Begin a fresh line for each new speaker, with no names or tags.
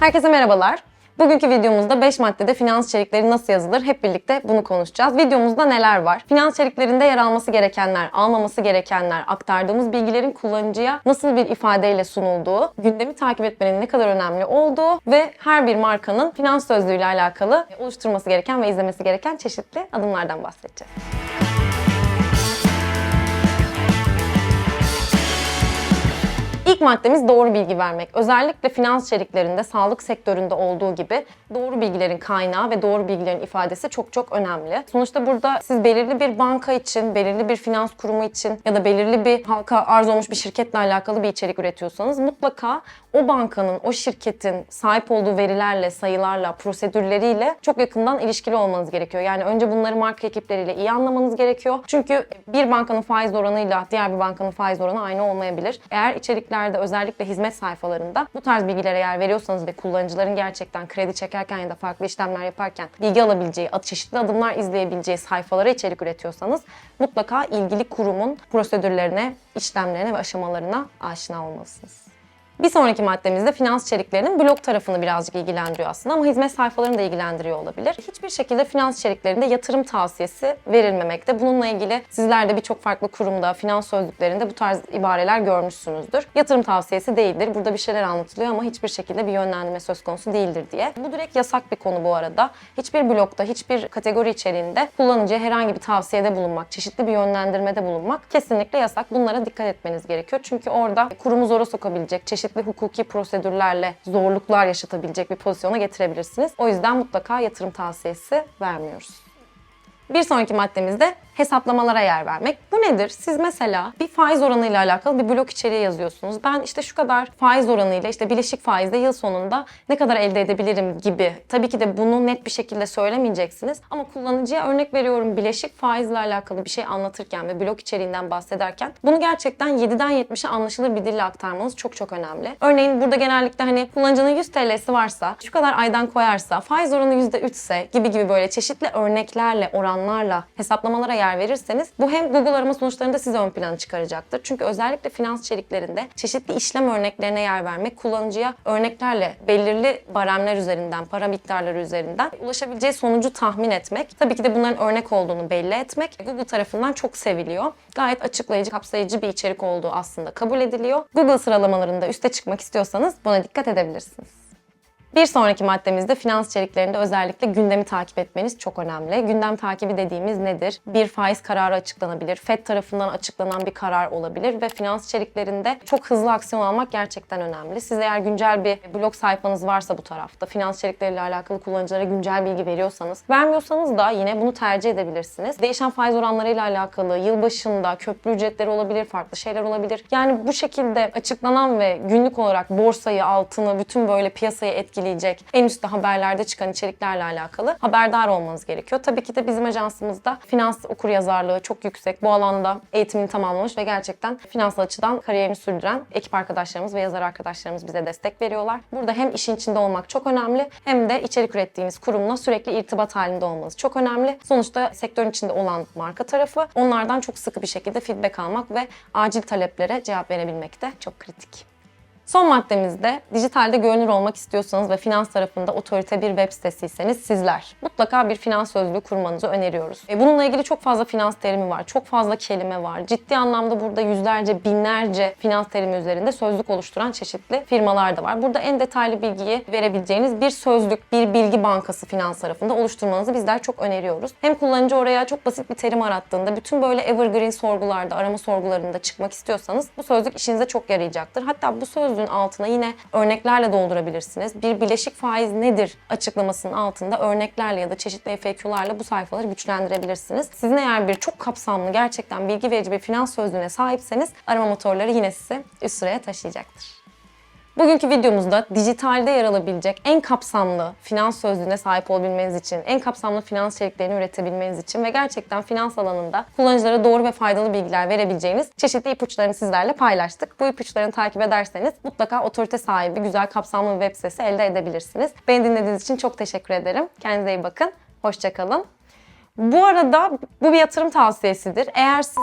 Herkese merhabalar. Bugünkü videomuzda 5 maddede finans içerikleri nasıl yazılır hep birlikte bunu konuşacağız. Videomuzda neler var? Finans içeriklerinde yer alması gerekenler, almaması gerekenler, aktardığımız bilgilerin kullanıcıya nasıl bir ifadeyle sunulduğu, gündemi takip etmenin ne kadar önemli olduğu ve her bir markanın finans sözlüğüyle alakalı oluşturması gereken ve izlemesi gereken çeşitli adımlardan bahsedeceğiz. İlk maddemiz doğru bilgi vermek. Özellikle finans içeriklerinde, sağlık sektöründe olduğu gibi doğru bilgilerin kaynağı ve doğru bilgilerin ifadesi çok çok önemli. Sonuçta burada siz belirli bir banka için, belirli bir finans kurumu için ya da belirli bir halka arz olmuş bir şirketle alakalı bir içerik üretiyorsanız mutlaka o bankanın, o şirketin sahip olduğu verilerle, sayılarla, prosedürleriyle çok yakından ilişkili olmanız gerekiyor. Yani önce bunları marka ekipleriyle iyi anlamanız gerekiyor. Çünkü bir bankanın faiz oranıyla diğer bir bankanın faiz oranı aynı olmayabilir. Eğer içeriklerde özellikle hizmet sayfalarında bu tarz bilgilere yer veriyorsanız ve kullanıcıların gerçekten kredi çekerken ya da farklı işlemler yaparken bilgi alabileceği, çeşitli adımlar izleyebileceği sayfalara içerik üretiyorsanız mutlaka ilgili kurumun prosedürlerine, işlemlerine ve aşamalarına aşina olmalısınız. Bir sonraki maddemizde finans içeriklerinin blog tarafını birazcık ilgilendiriyor aslında ama hizmet sayfalarını da ilgilendiriyor olabilir. Hiçbir şekilde finans içeriklerinde yatırım tavsiyesi verilmemekte. Bununla ilgili sizler de birçok farklı kurumda, finans sözlüklerinde bu tarz ibareler görmüşsünüzdür. Yatırım tavsiyesi değildir. Burada bir şeyler anlatılıyor ama hiçbir şekilde bir yönlendirme söz konusu değildir diye. Bu direkt yasak bir konu bu arada. Hiçbir blogda, hiçbir kategori içeriğinde kullanıcıya herhangi bir tavsiyede bulunmak, çeşitli bir yönlendirmede bulunmak kesinlikle yasak. Bunlara dikkat etmeniz gerekiyor. Çünkü orada kurumu zora sokabilecek, çeşitli hukuki prosedürlerle zorluklar yaşatabilecek bir pozisyona getirebilirsiniz. O yüzden mutlaka yatırım tavsiyesi vermiyoruz. Bir sonraki maddemizde hesaplamalara yer vermek. Bu nedir? Siz mesela bir faiz oranıyla alakalı bir blok içeriği yazıyorsunuz. Ben işte şu kadar faiz oranıyla işte bileşik faizde yıl sonunda ne kadar elde edebilirim gibi. Tabii ki de bunu net bir şekilde söylemeyeceksiniz. Ama kullanıcıya örnek veriyorum bileşik faizle alakalı bir şey anlatırken ve blok içeriğinden bahsederken bunu gerçekten 7'den 70'e anlaşılır bir dille aktarmanız çok çok önemli. Örneğin burada genellikle hani kullanıcının 100 TL'si varsa şu kadar aydan koyarsa faiz oranı %3 ise gibi gibi böyle çeşitli örneklerle, oranlarla hesaplamalara yer yer verirseniz bu hem Google arama sonuçlarında sizi ön plana çıkaracaktır. Çünkü özellikle finans içeriklerinde çeşitli işlem örneklerine yer vermek kullanıcıya örneklerle belirli baremler üzerinden, para miktarları üzerinden ulaşabileceği sonucu tahmin etmek. Tabii ki de bunların örnek olduğunu belli etmek Google tarafından çok seviliyor. Gayet açıklayıcı, kapsayıcı bir içerik olduğu aslında kabul ediliyor. Google sıralamalarında üste çıkmak istiyorsanız buna dikkat edebilirsiniz. Bir sonraki maddemizde finans içeriklerinde özellikle gündemi takip etmeniz çok önemli. Gündem takibi dediğimiz nedir? Bir faiz kararı açıklanabilir, FED tarafından açıklanan bir karar olabilir ve finans içeriklerinde çok hızlı aksiyon almak gerçekten önemli. Siz eğer güncel bir blog sayfanız varsa bu tarafta, finans içerikleriyle alakalı kullanıcılara güncel bilgi veriyorsanız, vermiyorsanız da yine bunu tercih edebilirsiniz. Değişen faiz oranlarıyla alakalı yılbaşında köprü ücretleri olabilir, farklı şeyler olabilir. Yani bu şekilde açıklanan ve günlük olarak borsayı, altını, bütün böyle piyasayı etkileyecek etkileyecek en üstte haberlerde çıkan içeriklerle alakalı haberdar olmanız gerekiyor. Tabii ki de bizim ajansımızda finans okur yazarlığı çok yüksek. Bu alanda eğitimini tamamlamış ve gerçekten finansal açıdan kariyerini sürdüren ekip arkadaşlarımız ve yazar arkadaşlarımız bize destek veriyorlar. Burada hem işin içinde olmak çok önemli hem de içerik ürettiğiniz kurumla sürekli irtibat halinde olmanız çok önemli. Sonuçta sektörün içinde olan marka tarafı onlardan çok sıkı bir şekilde feedback almak ve acil taleplere cevap verebilmek de çok kritik. Son maddemizde dijitalde görünür olmak istiyorsanız ve finans tarafında otorite bir web sitesiyseniz sizler mutlaka bir finans sözlüğü kurmanızı öneriyoruz. E bununla ilgili çok fazla finans terimi var, çok fazla kelime var. Ciddi anlamda burada yüzlerce, binlerce finans terimi üzerinde sözlük oluşturan çeşitli firmalar da var. Burada en detaylı bilgiyi verebileceğiniz bir sözlük, bir bilgi bankası finans tarafında oluşturmanızı bizler çok öneriyoruz. Hem kullanıcı oraya çok basit bir terim arattığında bütün böyle evergreen sorgularda, arama sorgularında çıkmak istiyorsanız bu sözlük işinize çok yarayacaktır. Hatta bu sözlük sözlüğün altına yine örneklerle doldurabilirsiniz. Bir bileşik faiz nedir açıklamasının altında örneklerle ya da çeşitli FAQ'larla bu sayfaları güçlendirebilirsiniz. Sizin eğer bir çok kapsamlı, gerçekten bilgi verici bir finans sözlüğüne sahipseniz arama motorları yine sizi üst sıraya taşıyacaktır. Bugünkü videomuzda dijitalde yer alabilecek en kapsamlı finans sözlüğüne sahip olabilmeniz için, en kapsamlı finans içeriklerini üretebilmeniz için ve gerçekten finans alanında kullanıcılara doğru ve faydalı bilgiler verebileceğiniz çeşitli ipuçlarını sizlerle paylaştık. Bu ipuçlarını takip ederseniz mutlaka otorite sahibi, güzel kapsamlı bir web sitesi elde edebilirsiniz. Beni dinlediğiniz için çok teşekkür ederim. Kendinize iyi bakın. Hoşçakalın. Bu arada bu bir yatırım tavsiyesidir. Eğer siz